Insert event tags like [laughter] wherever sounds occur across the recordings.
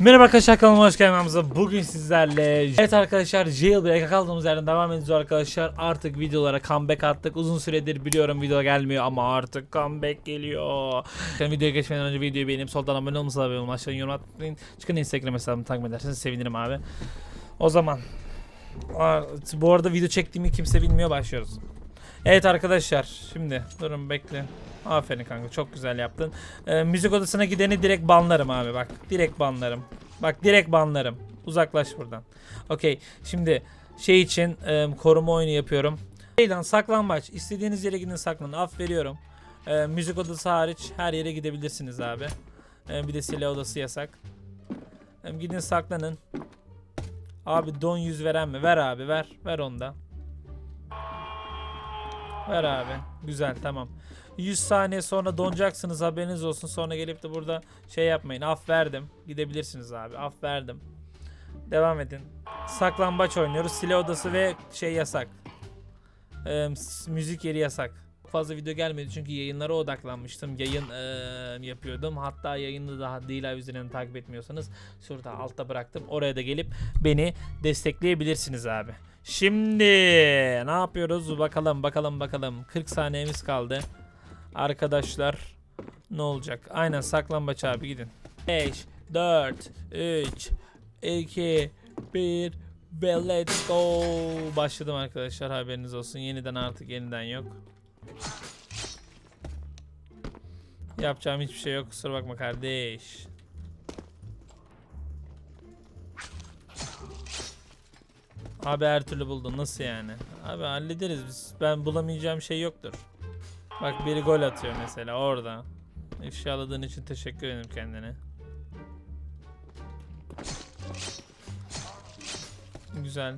Merhaba arkadaşlar kanalıma hoş geldiniz. Bugün sizlerle Evet arkadaşlar Jailbreak'a kaldığımız yerden devam ediyoruz arkadaşlar. Artık videolara comeback attık. Uzun süredir biliyorum video gelmiyor ama artık comeback geliyor. Şimdi videoya geçmeden önce videoyu beğenip soldan abone olmanızı abone olun. Aşağıya yorum atmayın. Çıkın Instagram hesabımı takip ederseniz sevinirim abi. O zaman bu arada video çektiğimi kimse bilmiyor başlıyoruz. Evet arkadaşlar şimdi durun bekle. Aferin kanka çok güzel yaptın. Ee, müzik odasına gideni direkt banlarım abi bak. Direkt banlarım. Bak direkt banlarım. Uzaklaş buradan. Okey şimdi şey için e, koruma oyunu yapıyorum. Şey lan saklambaç. İstediğiniz yere gidin saklanın. Af veriyorum. Ee, müzik odası hariç her yere gidebilirsiniz abi. Ee, bir de silah odası yasak. Ee, gidin saklanın. Abi don yüz veren mi? Ver abi ver. Ver onda. Ver abi. Güzel tamam. 100 saniye sonra donacaksınız haberiniz olsun. Sonra gelip de burada şey yapmayın. Af verdim. Gidebilirsiniz abi. Af verdim. Devam edin. Saklambaç oynuyoruz. Silah odası ve şey yasak. Ee, müzik yeri yasak. Fazla video gelmedi çünkü yayınlara odaklanmıştım. Yayın eee, yapıyordum. Hatta yayını daha Dila üzerinden takip etmiyorsanız şurada altta bıraktım. Oraya da gelip beni destekleyebilirsiniz abi. Şimdi ne yapıyoruz? Bakalım bakalım bakalım. 40 saniyemiz kaldı. Arkadaşlar ne olacak? Aynen saklambaç abi gidin. 5 4 3 2 1 ve let's go. Başladım arkadaşlar haberiniz olsun. Yeniden artık yeniden yok. Yapacağım hiçbir şey yok. Kusura bakma kardeş. Abi her türlü buldun. Nasıl yani? Abi hallederiz biz. Ben bulamayacağım şey yoktur. Bak biri gol atıyor mesela orada. İfşaladığın için teşekkür ederim kendine. Güzel.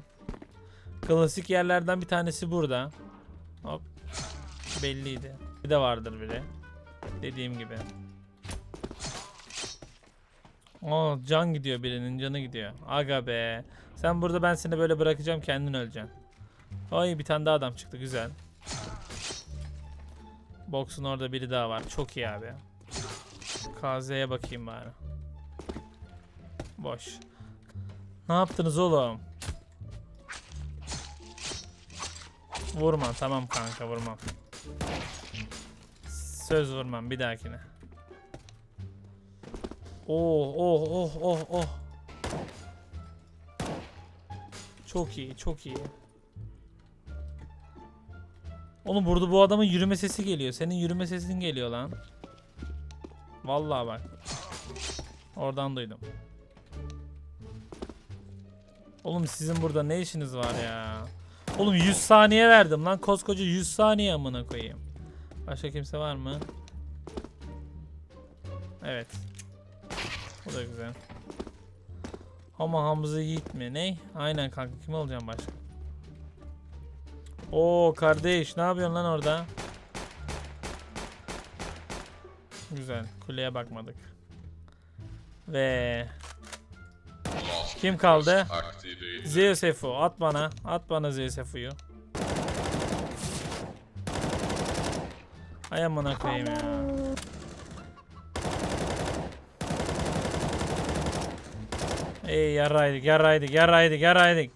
Klasik yerlerden bir tanesi burada. Hop. Belliydi. Bir de vardır biri. Dediğim gibi. Oo can gidiyor birinin canı gidiyor. Aga be. Sen burada ben seni böyle bırakacağım kendin öleceksin. Ay bir tane daha adam çıktı güzel. Box'un orada biri daha var. Çok iyi abi. KZ'ye bakayım bari. Boş. Ne yaptınız oğlum? Vurma tamam kanka vurmam. Söz vurmam bir dahakine. Oh oh oh oh oh. Çok iyi çok iyi. Oğlum burada bu adamın yürüme sesi geliyor. Senin yürüme sesin geliyor lan. Vallahi bak. Oradan duydum. Oğlum sizin burada ne işiniz var ya? Oğlum 100 saniye verdim lan. Koskoca 100 saniye amına koyayım. Başka kimse var mı? Evet. Bu da güzel. Ama Hamza Yiğit mi? Ne? Aynen kanka kim olacağım başka? Oo kardeş ne yapıyorsun lan orada? Güzel. Kuleye bakmadık. Ve kim kaldı? Zeus Efo. At bana. At bana Zeus Efo'yu. Ay amına koyayım ya. Ey yaraydık yaraydık yaraydık yaraydık.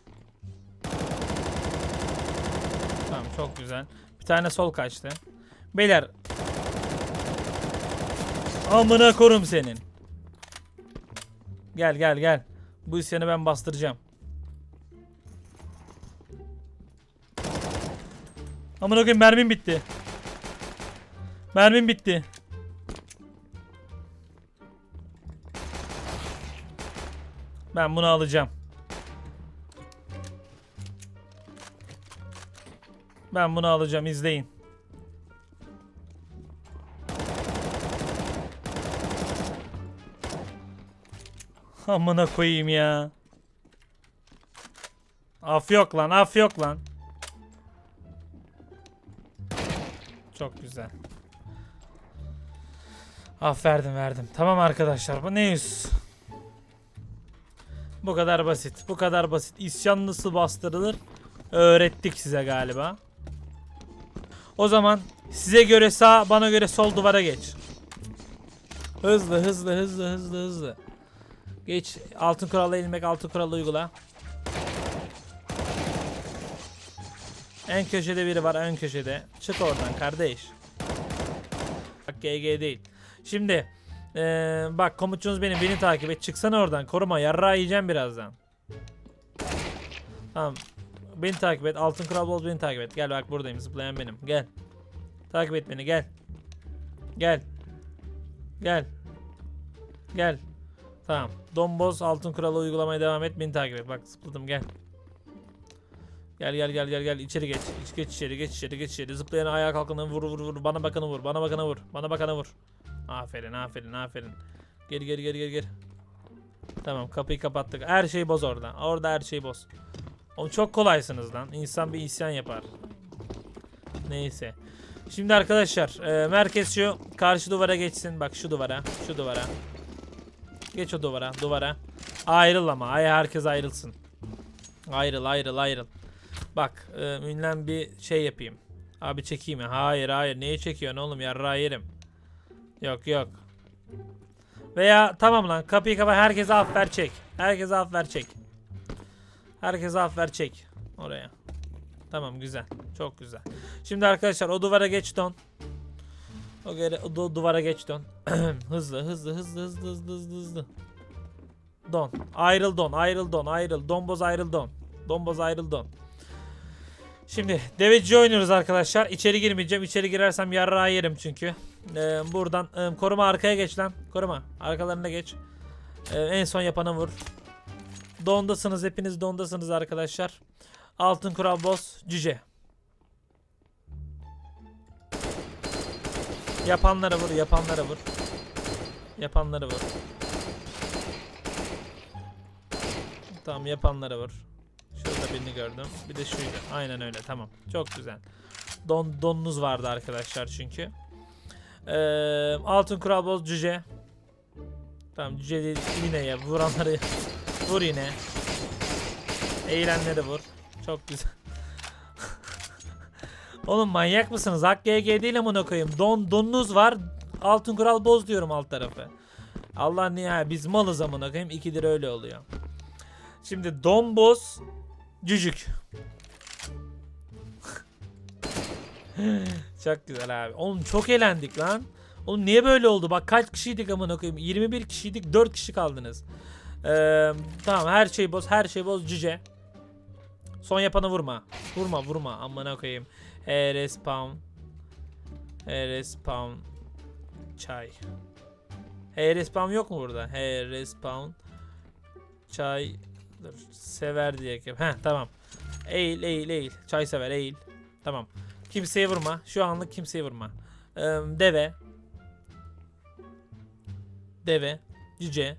Tamam çok güzel. Bir tane sol kaçtı. Beyler. Amına korum senin. Gel gel gel. Bu isyanı ben bastıracağım. Amına koyayım mermim bitti. Mermim bitti. Ben bunu alacağım. Ben bunu alacağım izleyin. Amına koyayım ya. Af yok lan af yok lan. Çok güzel. Af verdim verdim. Tamam arkadaşlar bu ne yüz? Bu kadar basit. Bu kadar basit. İsyan nasıl bastırılır? Öğrettik size galiba. O zaman size göre sağ, bana göre sol duvara geç. Hızlı, hızlı, hızlı, hızlı, hızlı. Geç altın kurala ilmek altın kuralı uygula. En köşede biri var en köşede. Çık oradan kardeş. Bak GG değil. Şimdi eee, bak komutçunuz benim beni takip et. Çıksana oradan koruma yarrağı yiyeceğim birazdan. Tamam. Beni takip et. Altın kural boz beni takip et. Gel bak buradayım zıplayan benim. Gel. Takip et beni gel. Gel. Gel. Gel. Tamam. Domboz altın kuralı uygulamaya devam et. Beni takip et. Bak zıpladım gel. Gel gel gel gel gel içeri geç. İç, geç içeri geç içeri geç içeri. Zıplayan ayağa kalkanı vur vur vur. Bana bakanı vur. Bana bakanı vur. Bana bakanı vur. Aferin aferin aferin. Geri geri geri geri geri. Tamam kapıyı kapattık. Her şeyi boz orada. Orada her şeyi boz. Oğlum çok kolaysınız lan. İnsan bir isyan yapar. Neyse. Şimdi arkadaşlar e, merkez şu karşı duvara geçsin. Bak şu duvara. Şu duvara. Geç o duvara. Duvara. Ayrıl ama. Ay herkes ayrılsın. Ayrıl ayrıl ayrıl. Bak e, ünlem bir şey yapayım. Abi çekeyim mi? Hayır hayır. Neyi çekiyorsun oğlum? Yarrağı yerim. Yok yok. Veya tamam lan kapıyı kapa herkese af ver çek. Herkese af ver çek. Herkese af ver çek. Oraya. Tamam güzel. Çok güzel. Şimdi arkadaşlar o duvara geç don. O, geri, o du- duvara geç don. [clears throat] hızlı hızlı hızlı hızlı hızlı hızlı hızlı. Don. Ayrıl don. Ayrıl don. Ayrıl. Domboz ayrıl don. Domboz ayrıl don. Şimdi deveci oynuyoruz arkadaşlar. İçeri girmeyeceğim. İçeri girersem yarrağı yerim çünkü. Ee, buradan e, koruma arkaya geç lan. Koruma. Arkalarına geç. Ee, en son yapana vur. Dondasınız hepiniz dondasınız arkadaşlar. Altın kural boss cüce. Yapanlara vur, yapanlara vur. Yapanlara vur. Tamam yapanlara vur. Şurada birini gördüm. Bir de şuydu. Aynen öyle tamam. Çok güzel. Don donunuz vardı arkadaşlar çünkü. Ee, altın kural boz cüce. Tamam cüce değil yine ya vuranları vur yine. Eğilenleri vur. Çok güzel. [laughs] Oğlum manyak mısınız? Hak değil amına koyayım. Don donunuz var. Altın kural boz diyorum alt tarafı. Allah niye biz malız amına koyayım. İkidir öyle oluyor. Şimdi don boz cücük. [laughs] çok güzel abi. Oğlum çok eğlendik lan. Oğlum niye böyle oldu? Bak kaç kişiydik amına koyayım? 21 kişiydik. 4 kişi kaldınız. Ee, tamam her şey boz, her şey boz cüce. Son yapanı vurma. Vurma vurma amına koyayım. Her respawn. Her respawn. Çay. Her respawn yok mu burada? Her respawn. Çay. Dur. Sever diye. Heh tamam. Eğil eğil eğil. Çay sever eğil. Tamam. Kimseye vurma. Şu anlık kimseye vurma. Ee, deve. Deve. Cüce.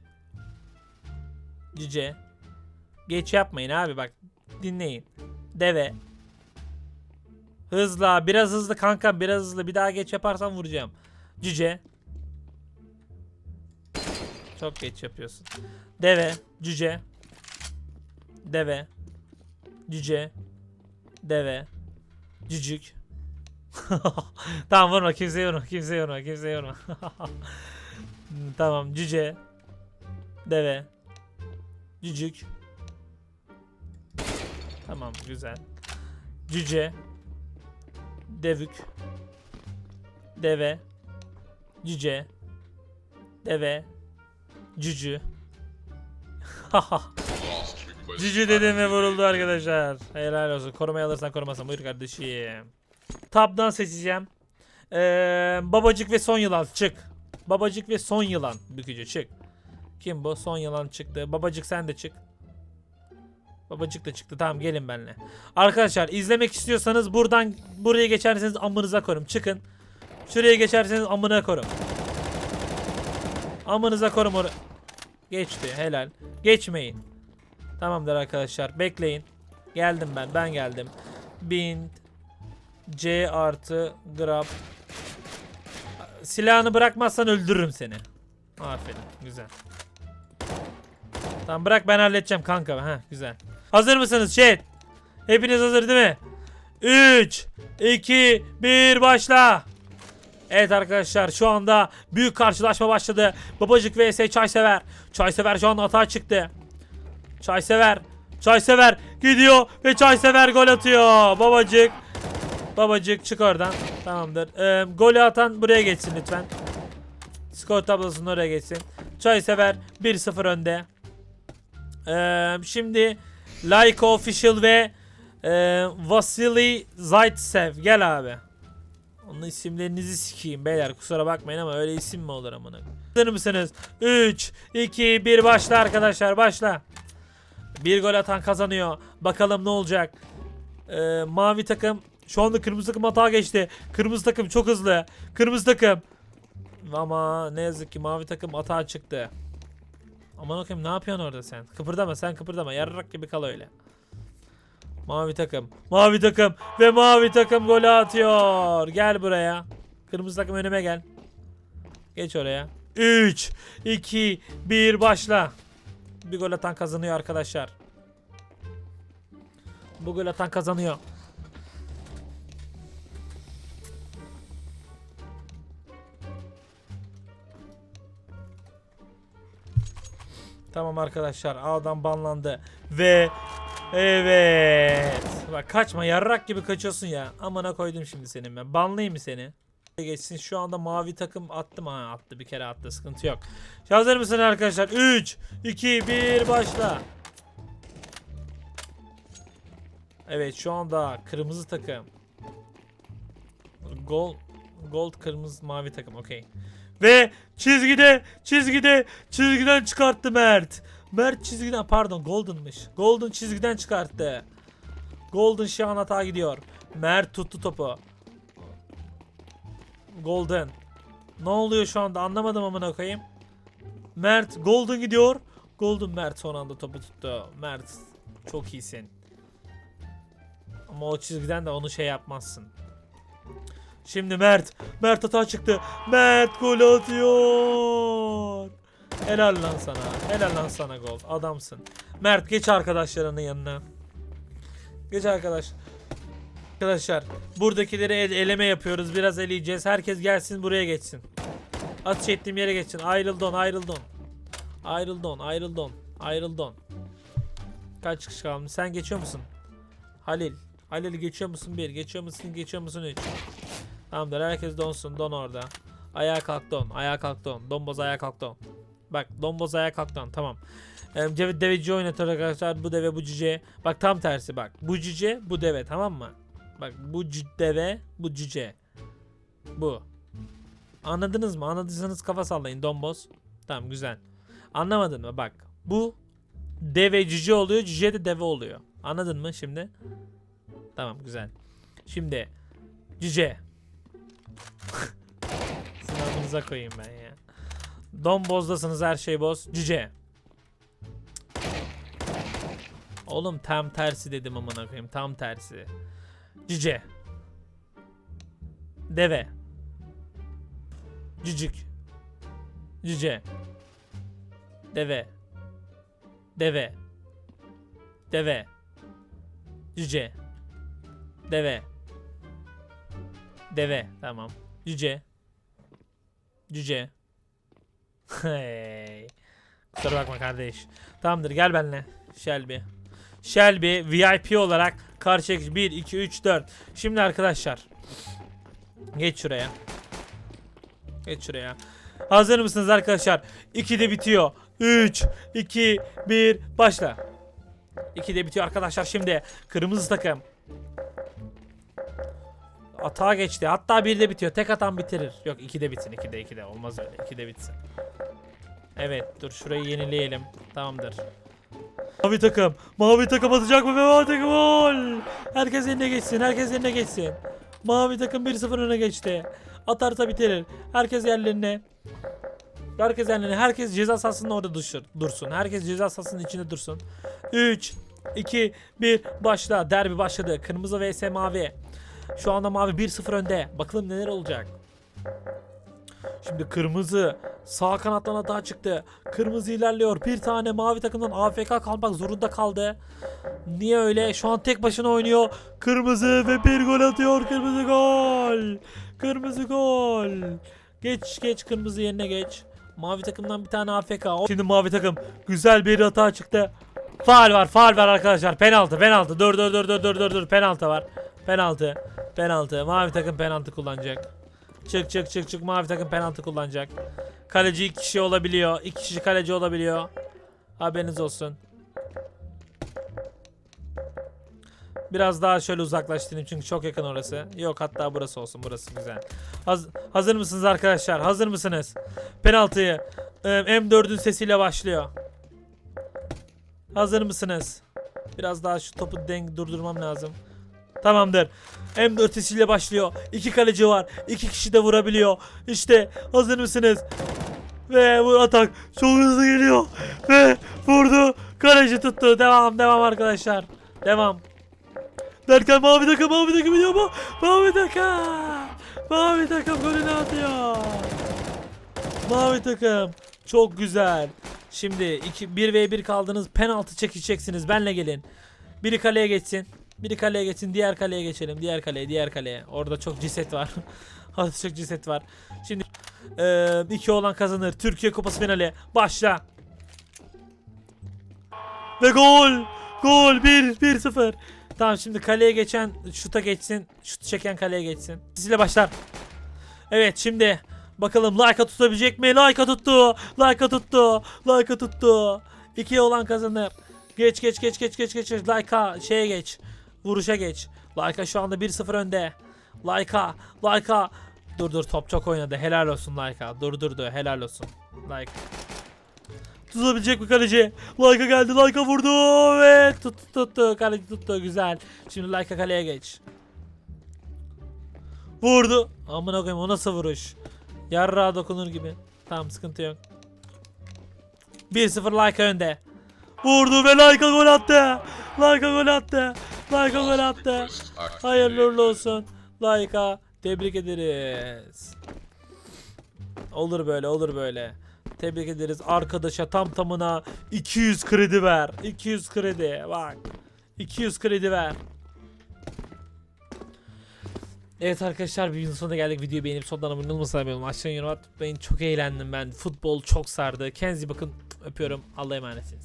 Cüce. Geç yapmayın abi bak. Dinleyin. Deve. Hızla. Biraz hızlı kanka. Biraz hızlı. Bir daha geç yaparsan vuracağım. Cüce. Çok geç yapıyorsun. Deve. Cüce. Deve. Cüce. Deve. Cücük. [laughs] tamam vurma kimseye vurma kimseye vurma kimseye vurma. [laughs] tamam cüce. Deve. Cücük. Tamam güzel. Cüce. Devük. Deve. Cüce. Deve. Cücü. [laughs] Cücü dediğime vuruldu arkadaşlar. Helal olsun. Korumayı alırsan korumasın. Buyur kardeşim. Tab'dan seçeceğim. Ee, babacık ve son yılan çık. Babacık ve son yılan bükücü çık. Kim bu? Son yılan çıktı. Babacık sen de çık. Babacık da çıktı. Tamam gelin benimle. Arkadaşlar izlemek istiyorsanız buradan buraya geçerseniz amınıza korum. Çıkın. Şuraya geçerseniz amına korum. Amınıza korum or Geçti. Helal. Geçmeyin. Tamamdır arkadaşlar. Bekleyin. Geldim ben. Ben geldim. Bin C artı grab. Silahını bırakmazsan öldürürüm seni. Aferin. Güzel. Tamam bırak ben halledeceğim kanka. Ha güzel. Hazır mısınız chat? Hepiniz hazır değil mi? 3 2 1 başla. Evet arkadaşlar şu anda büyük karşılaşma başladı. Babacık vs Çaysever. Çaysever şu anda hata çıktı. Çaysever. Çaysever gidiyor ve Çaysever gol atıyor. Babacık. Babacık çık oradan. Tamamdır. Ee, golü atan buraya geçsin lütfen. Skor tablosunun oraya geçsin. Çaysever 1-0 önde. Ee, şimdi Like Official ve e, Vasily Zaitsev. Gel abi. Onun isimlerinizi sikeyim beyler kusura bakmayın ama öyle isim mi olur amına? Hazır mısınız? 3, 2, 1 başla arkadaşlar başla. Bir gol atan kazanıyor. Bakalım ne olacak. Ee, mavi takım şu anda kırmızı takım hata geçti. Kırmızı takım çok hızlı. Kırmızı takım. Ama ne yazık ki mavi takım hata çıktı. Aman okuyayım ne yapıyorsun orada sen? Kıpırdama sen kıpırdama. Yarrak gibi kal öyle. Mavi takım. Mavi takım. Ve mavi takım golü atıyor. Gel buraya. Kırmızı takım önüme gel. Geç oraya. 3, 2, 1 başla. Bir gol atan kazanıyor arkadaşlar. Bu gol atan kazanıyor. Tamam arkadaşlar A'dan banlandı. Ve evet. Bak kaçma yarrak gibi kaçıyorsun ya. Amına koydum şimdi senin ben. Banlayayım mı seni? Geçsin. Şu anda mavi takım attım. Ha attı bir kere attı. Sıkıntı yok. Hazır mısın arkadaşlar? 3 2 1 başla. Evet şu anda kırmızı takım. Gold Gold kırmızı mavi takım. Okey ve çizgide, çizgide, çizgiden çıkarttı Mert. Mert çizgiden, pardon Golden'mış. Golden çizgiden çıkarttı. Golden şu an hata gidiyor. Mert tuttu topu. Golden. Ne oluyor şu anda anlamadım amına koyayım. Mert Golden gidiyor. Golden Mert son anda topu tuttu. Mert çok iyisin. Ama o çizgiden de onu şey yapmazsın. Şimdi Mert. Mert hata çıktı. Mert gol atıyor. Helal lan sana. Helal lan sana gol. Adamsın. Mert geç arkadaşlarının yanına. Geç arkadaş. Arkadaşlar buradakileri el- eleme yapıyoruz. Biraz eleyeceğiz. Herkes gelsin buraya geçsin. Atış ettiğim yere geçsin. Ayrıldı on, ayrıldı on. Ayrıldı on, ayrıldı on. Ayrıldı on. Kaç kişi kalmış? Sen geçiyor musun? Halil. Halil geçiyor musun? Bir. Geçiyor musun? Geçiyor musun? Üç. Tamamdır herkes donsun don orada. Ayağa kalk don. Ayağa kalk don. Domboz ayağa kalk don. Bak domboz ayağa kalk don. Tamam. Ee, deve, deveci oynatır arkadaşlar. Bu deve bu cüce. Bak tam tersi bak. Bu cüce bu deve tamam mı? Bak bu deve bu cüce. Bu. Anladınız mı? Anladıysanız kafa sallayın domboz. Tamam güzel. Anlamadın mı? Bak. Bu deve cüce oluyor. Cüce de deve oluyor. Anladın mı şimdi? Tamam güzel. Şimdi cüce. Sınavınıza koyayım ben ya. Don bozdasınız her şey boz. Cüce. Oğlum tam tersi dedim amına koyayım. Tam tersi. Cüce. Deve. Cücük. Cüce. Deve. Deve. Deve. Cüce. Deve. Deve. Tamam. Cüce. Cüce. Hey. Kusura bakma kardeş. Tamamdır gel benimle. Shelby. Shelby VIP olarak karşıya geç. 1, 2, 3, 4. Şimdi arkadaşlar. Geç şuraya. Geç şuraya. Hazır mısınız arkadaşlar? 2'de bitiyor. 3, 2, 1 başla. 2'de bitiyor arkadaşlar şimdi. Kırmızı takım. Atağa geçti. Hatta bir de bitiyor. Tek atan bitirir. Yok iki de bitsin. iki de iki de. Olmaz öyle. iki de bitsin. Evet dur şurayı yenileyelim. Tamamdır. Mavi takım. Mavi takım atacak mı? Mavi takım gol. Herkes yerine geçsin. Herkes yerine geçsin. Mavi takım 1-0 öne geçti. Atarsa bitirir. Herkes yerlerine. Herkes yerlerine. Herkes ceza sahasının orada duşur, dursun. Herkes ceza sahasının içinde dursun. 3, 2, 1 başla. Derbi başladı. Kırmızı vs mavi. Şu anda mavi 1-0 önde. Bakalım neler olacak. Şimdi kırmızı sağ kanattan hata çıktı. Kırmızı ilerliyor. Bir tane mavi takımdan AFK kalmak zorunda kaldı. Niye öyle? Şu an tek başına oynuyor. Kırmızı ve bir gol atıyor. Kırmızı gol. Kırmızı gol. Geç geç kırmızı yerine geç. Mavi takımdan bir tane AFK. Şimdi mavi takım güzel bir hata çıktı. Faal var, faal var arkadaşlar. Penaltı, penaltı. Dur dur dur dur dur dur dur. Penaltı var. Penaltı. Penaltı. Mavi takım penaltı kullanacak. Çık çık çık çık. Mavi takım penaltı kullanacak. Kaleci iki kişi olabiliyor. İki kişi kaleci olabiliyor. Haberiniz olsun. Biraz daha şöyle uzaklaştırayım çünkü çok yakın orası. Yok hatta burası olsun. Burası güzel. Haz- hazır mısınız arkadaşlar? Hazır mısınız? Penaltıyı e, M4'ün sesiyle başlıyor. Hazır mısınız? Biraz daha şu topu denk durdurmam lazım. Tamamdır. M4 sesiyle başlıyor. İki kaleci var. İki kişi de vurabiliyor. İşte hazır mısınız? Ve bu atak çok hızlı geliyor. Ve vurdu. Kaleci tuttu. Devam devam arkadaşlar. Devam. Derken mavi takım mavi takım gidiyor mu? Mavi takım. Mavi takım golünü atıyor. Mavi takım. Çok güzel. Şimdi 2 1 v 1 kaldınız. Penaltı çekeceksiniz. Benle gelin. Biri kaleye geçsin. Biri kaleye geçsin. Diğer kaleye geçelim. Diğer kaleye, diğer kaleye. Orada çok ciset var. [laughs] Orada çok ciset var. Şimdi eee iki olan kazanır. Türkiye Kupası finali. Başla. Ve gol. Gol 1 1-0. Tamam şimdi kaleye geçen şuta geçsin. Şut çeken kaleye geçsin. Sizinle başlar. Evet şimdi bakalım Laika tutabilecek mi? Laika tuttu. Laika tuttu. Laika tuttu. İki olan kazanır. Geç geç geç geç geç geç. Laika şeye geç. Vuruşa geç. Laika şu anda 1-0 önde. Laika. Laika. Dur dur top çok oynadı. Helal olsun Laika. Durdurdu. Helal olsun. Laika. Tutabilecek mi kaleci? Laika geldi. Laika vurdu ve tuttu tuttu. Kaleci tuttu. Güzel. Şimdi Laika kaleye geç. Vurdu. Amına koyayım o nasıl vuruş? Yarrağa dokunur gibi. Tamam sıkıntı yok. 1-0 Laika önde. Vurdu ve Laika gol attı. Laika gol attı. Laika gol attı. Hayırlı uğurlu olsun. Laika tebrik ederiz. Olur böyle olur böyle. Tebrik ederiz arkadaşa tam tamına 200 kredi ver. 200 kredi bak. 200 kredi ver. Evet arkadaşlar videonun sonuna geldik. Videoyu beğenip sondan abone olmasını abone olun. Aşağıya yorum atmayın. Çok eğlendim ben. Futbol çok sardı. Kendinize bakın. Öpüyorum. Allah'a emanetsiniz.